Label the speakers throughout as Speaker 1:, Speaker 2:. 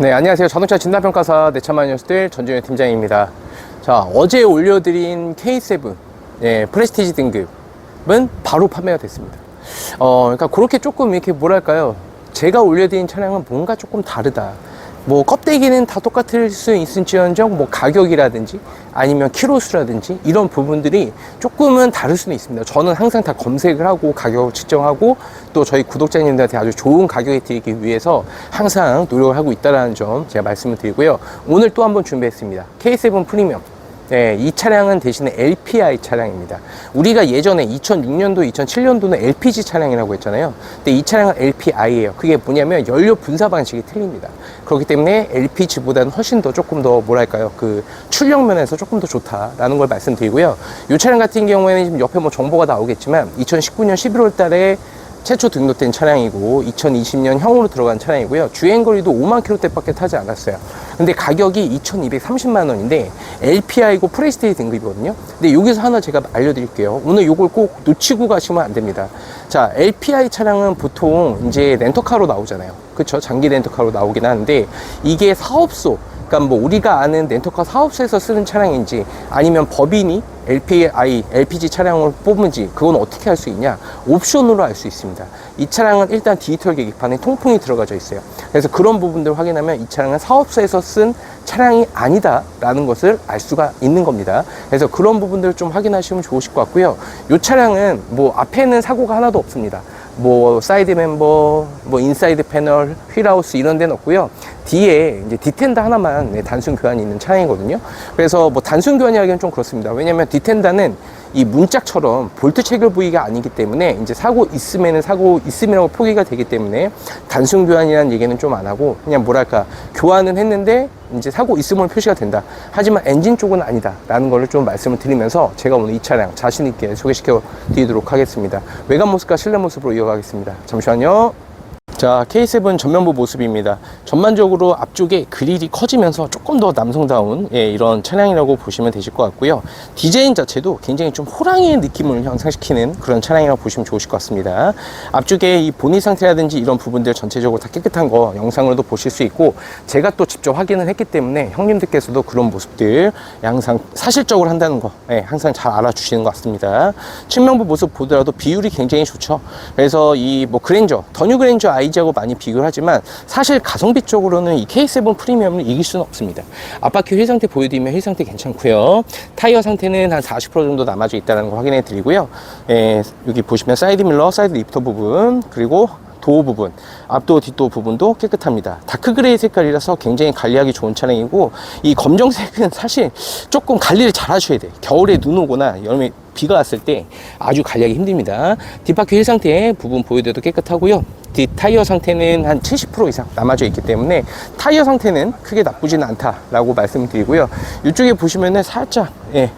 Speaker 1: 네, 안녕하세요. 자동차 진단평가사 내차만 뉴스들 전준현 팀장입니다. 자, 어제 올려드린 K7 예, 프레스티지 등급은 바로 판매가 됐습니다. 어, 그러니까 그렇게 조금 이렇게 뭐랄까요. 제가 올려드린 차량은 뭔가 조금 다르다. 뭐 껍데기는 다 똑같을 수 있을지언정 뭐 가격이라든지 아니면 키로수라든지 이런 부분들이 조금은 다를 수는 있습니다. 저는 항상 다 검색을 하고 가격을 측정하고 또 저희 구독자님들한테 아주 좋은 가격에 드리기 위해서 항상 노력을 하고 있다는 점 제가 말씀을 드리고요. 오늘 또 한 번 준비했습니다. K7 프리미엄. 네, 이 차량은 대신에 LPI 차량입니다. 우리가 예전에 2006년도, 2007년도는 LPG 차량이라고 했잖아요. 근데 이 차량은 LPI예요. 그게 뭐냐면 연료 분사 방식이 틀립니다. 그렇기 때문에 LPG보다는 훨씬 더 조금 더 뭐랄까요, 그 출력 면에서 조금 더 좋다라는 걸 말씀드리고요. 이 차량 같은 경우에는 지금 옆에 뭐 정보가 나오겠지만 2019년 11월 달에 최초 등록된 차량이고 2020년 형으로 들어간 차량이고요. 주행 거리도 5만 킬로대밖에 타지 않았어요. 근데 가격이 2,230만 원인데 LPI고 프레스테이 등급이거든요. 근데 여기서 하나 제가 알려드릴게요. 오늘 이걸 꼭 놓치고 가시면 안 됩니다. 자, LPI 차량은 보통 이제 렌터카로 나오잖아요. 그쵸? 장기 렌터카로 나오긴 하는데 이게 사업소 그러니까 뭐 우리가 아는 렌터카 사업소에서 쓰는 차량인지 아니면 법인이 LPI, LPG 차량을 뽑은지 그건 어떻게 할 수 있냐? 옵션으로 알 수 있습니다. 이 차량은 일단 디지털 계기판에 통풍이 들어가져 있어요. 그래서 그런 부분들을 확인하면 이 차량은 사업소에서 쓴 차량이 아니다라는 것을 알 수가 있는 겁니다. 그래서 그런 부분들을 좀 확인하시면 좋으실 것 같고요. 이 차량은 뭐 앞에는 사고가 하나도 없습니다. 뭐 사이드 멤버, 뭐 인사이드 패널, 휠하우스 이런 데는 없고요. 뒤에 이제 디텐더 하나만 네, 단순 교환이 있는 차량이거든요. 그래서 뭐 단순 교환이라기엔 좀 그렇습니다. 왜냐면 디텐더는 이 문짝처럼 볼트 체결 부위가 아니기 때문에 이제 사고 있으면은 사고 있음이라고 표기가 되기 때문에 단순 교환이라는 얘기는 좀 안 하고 그냥 뭐랄까 교환은 했는데 이제 사고 있음으로 표시가 된다. 하지만 엔진 쪽은 아니다 라는 거를 좀 말씀을 드리면서 제가 오늘 이 차량 자신 있게 소개시켜 드리도록 하겠습니다. 외관 모습과 실내 모습으로 이어가겠습니다. 잠시만요. 자, K7 전면부 모습입니다. 전반적으로 앞쪽에 그릴이 커지면서 조금 더 남성다운 예, 이런 차량이라고 보시면 되실 것 같고요. 디자인 자체도 굉장히 좀 호랑이의 느낌을 형상시키는 그런 차량이라고 보시면 좋으실 것 같습니다. 앞쪽에 이 보닛 상태라든지 이런 부분들 전체적으로 다 깨끗한 거 영상으로도 보실 수 있고 제가 또 직접 확인을 했기 때문에 형님들께서도 그런 모습들 항상 사실적으로 한다는 거 예, 항상 잘 알아주시는 것 같습니다. 측면부 모습 보더라도 비율이 굉장히 좋죠. 그래서 이 뭐 그랜저, 더뉴 그랜저 아이 지하고 많이 비교를 하지만 사실 가성비 쪽으로는 이 K7 프리미엄을 이길 수는 없습니다. 앞바퀴 휠 상태 보여드리면 휠 상태 괜찮고요. 타이어 상태는 한 40% 정도 남아져 있다는 거 확인해 드리고요. 예, 여기 보시면 사이드 밀러, 사이드 리프터 부분 그리고 도어 부분, 앞도어 뒷도어 부분도 깨끗합니다. 다크 그레이 색깔이라서 굉장히 관리하기 좋은 차량이고 이 검정색은 사실 조금 관리를 잘 하셔야 돼요. 겨울에 눈 오거나 여름에 비가 왔을 때 아주 관리하기 힘듭니다. 뒷바퀴 휠 상태 부분 보여드려도 깨끗하고요. 뒷 타이어 상태는 한 70% 이상 남아져 있기 때문에 타이어 상태는 크게 나쁘지는 않다라고 말씀을 드리고요. 이쪽에 보시면은 살짝 예,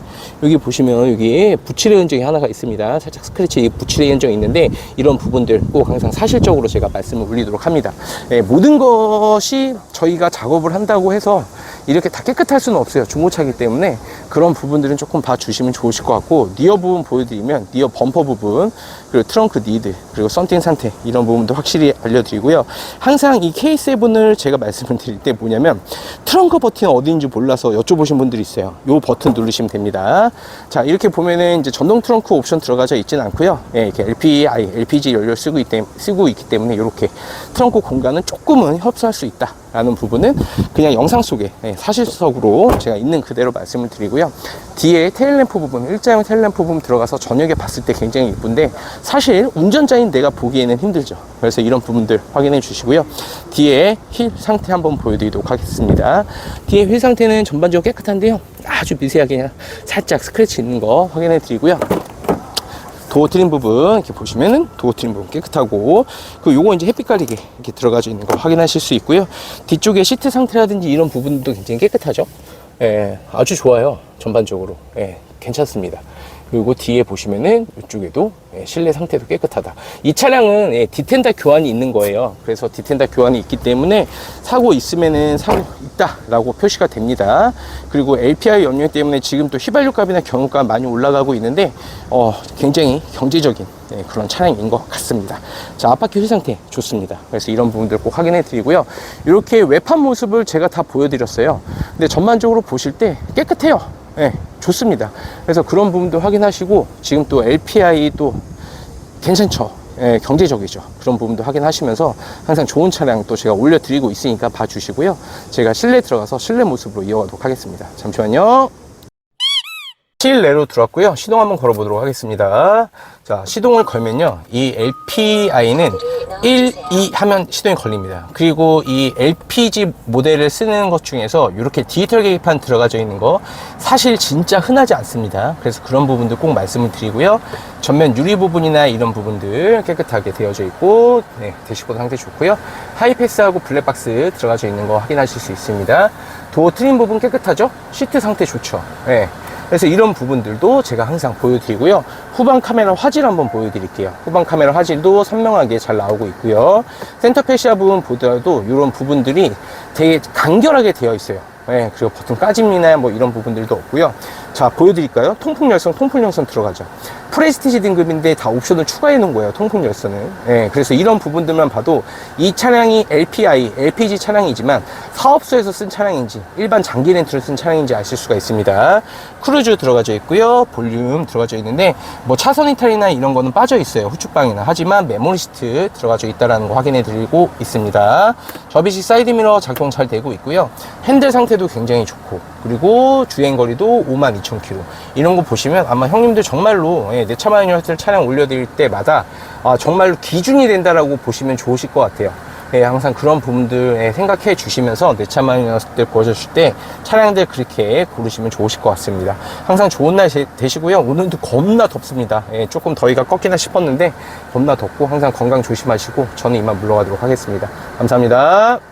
Speaker 1: 여기 보시면 여기 부칠의 흔적이 하나가 있습니다. 살짝 스크래치 부칠의 흔적이 있는데 이런 부분들 꼭 항상 사실적으로 제가 말씀을 올리도록 합니다. 예, 모든 것이 저희가 작업을 한다고 해서 이렇게 다 깨끗할 수는 없어요. 중고차이기 때문에 그런 부분들은 조금 봐주시면 좋으실 것 같고 니어 부분 보여드리면 니어 범퍼 부분 그리고 트렁크 니드 그리고 썬팅 상태 이런 부분도 확실히 알려드리고요. 항상 이 K7을 제가 말씀을 드릴 때 뭐냐면 트렁크 버튼이 어디인지 몰라서 여쭤보신 분들이 있어요. 요 버튼 누르시면 됩니다. 자 이렇게 보면은 이제 전동 트렁크 옵션 들어가져 있지는 않고요. 예, 이렇게 LPI, LPG 연료 쓰고, 있, 쓰고 있기 때문에 이렇게 트렁크 공간은 조금은 협소할 수 있다. 라는 부분은 그냥 영상 속에 예, 사실적으로 제가 있는 그대로 말씀을 드리고요. 뒤에 테일램프 부분, 일자형 테일램프 부분 들어가서 저녁에 봤을 때 굉장히 이쁜데 사실 운전자인 내가 보기에는 힘들죠. 그래서 이런 부분들 확인해 주시고요. 뒤에 휠 상태 한번 보여드리도록 하겠습니다. 뒤에 휠 상태는 전반적으로 깨끗한데요. 아주 미세하게 그냥 살짝 스크래치 있는 거 확인해 드리고요. 도어 트림 부분 이렇게 보시면은 도어 트림 부분 깨끗하고 그 요거 이제 햇빛 가리개 이렇게 들어가져 있는 거 확인하실 수 있고요 뒤쪽에 시트 상태라든지 이런 부분도 굉장히 깨끗하죠 예 아주 좋아요 전반적으로 예 괜찮습니다 그리고 뒤에 보시면은 이쪽에도 예, 실내 상태도 깨끗하다. 이 차량은 예, 디텐다 교환이 있는 거예요. 그래서 디텐다 교환이 있기 때문에 사고 있으면은 사고 있다라고 표시가 됩니다. 그리고 LPI 연료 때문에 지금 또 휘발유 값이나 경유가 많이 올라가고 있는데 어, 굉장히 경제적인 예, 그런 차량인 것 같습니다. 자, 앞바퀴 휠 상태 좋습니다. 그래서 이런 부분들 꼭 확인해 드리고요. 이렇게 외판 모습을 제가 다 보여드렸어요. 근데 전반적으로 보실 때 깨끗해요. 예, 좋습니다. 그래서 그런 부분도 확인하시고 지금 또 LPI 또 괜찮죠. 예, 경제적이죠. 그런 부분도 확인하시면서 항상 좋은 차량 또 제가 올려드리고 있으니까 봐주시고요. 제가 실내 들어가서 실내 모습으로 이어가도록 하겠습니다. 잠시만요. 실내로 들어왔고요. 시동 한번 걸어보도록 하겠습니다. 자, 시동을 걸면요. 이 LPI는 1, 2 하면 시동이 걸립니다. 그리고 이 LPG 모델을 쓰는 것 중에서 이렇게 디지털 계기판 들어가져 있는 거 사실 진짜 흔하지 않습니다. 그래서 그런 부분들 꼭 말씀을 드리고요. 전면 유리 부분이나 이런 부분들 깨끗하게 되어져 있고, 네, 대시보드 상태 좋고요. 하이패스하고 블랙박스 들어가져 있는 거 확인하실 수 있습니다. 도어 트림 부분 깨끗하죠? 시트 상태 좋죠? 네. 그래서 이런 부분들도 제가 항상 보여드리고요. 후방 카메라 화질 한번 보여드릴게요. 후방 카메라 화질도 선명하게 잘 나오고 있고요. 센터 페시아 부분 보더라도 이런 부분들이 되게 간결하게 되어 있어요. 네, 그리고 버튼 까짐이나 뭐 이런 부분들도 없고요. 자, 보여드릴까요? 통풍 열선, 통풍 열선 들어가죠. 프레스티지 등급인데 다 옵션을 추가해 놓은 거예요. 통풍 열선을. 네, 그래서 이런 부분들만 봐도 이 차량이 LPI, LPG 차량이지만 사업소에서 쓴 차량인지 일반 장기 렌트를 쓴 차량인지 아실 수가 있습니다. 크루즈 들어가져 있고요. 볼륨 들어가져 있는데 뭐 차선 이탈이나 이런 거는 빠져 있어요. 후축방이나. 하지만 메모리 시트 들어가져 있다라는 거 확인해 드리고 있습니다. 접이식 사이드 미러 작동 잘 되고 있고요. 핸들 상태도 굉장히 좋고 그리고 주행 거리도 52,000km. 이런 거 보시면 아마 형님들 정말로 예, 내 차만 유니트를 차량 올려드릴 때마다 아, 정말로 기준이 된다라고 보시면 좋으실 것 같아요. 예, 항상 그런 부분들 예, 생각해 주시면서 내 차만 유니트를 보여주실 때 차량들 그렇게 고르시면 좋으실 것 같습니다. 항상 좋은 날 되- 되시고요. 오늘도 겁나 덥습니다. 예, 조금 더위가 꺾이나 싶었는데 겁나 덥고 항상 건강 조심하시고 저는 이만 물러가도록 하겠습니다. 감사합니다.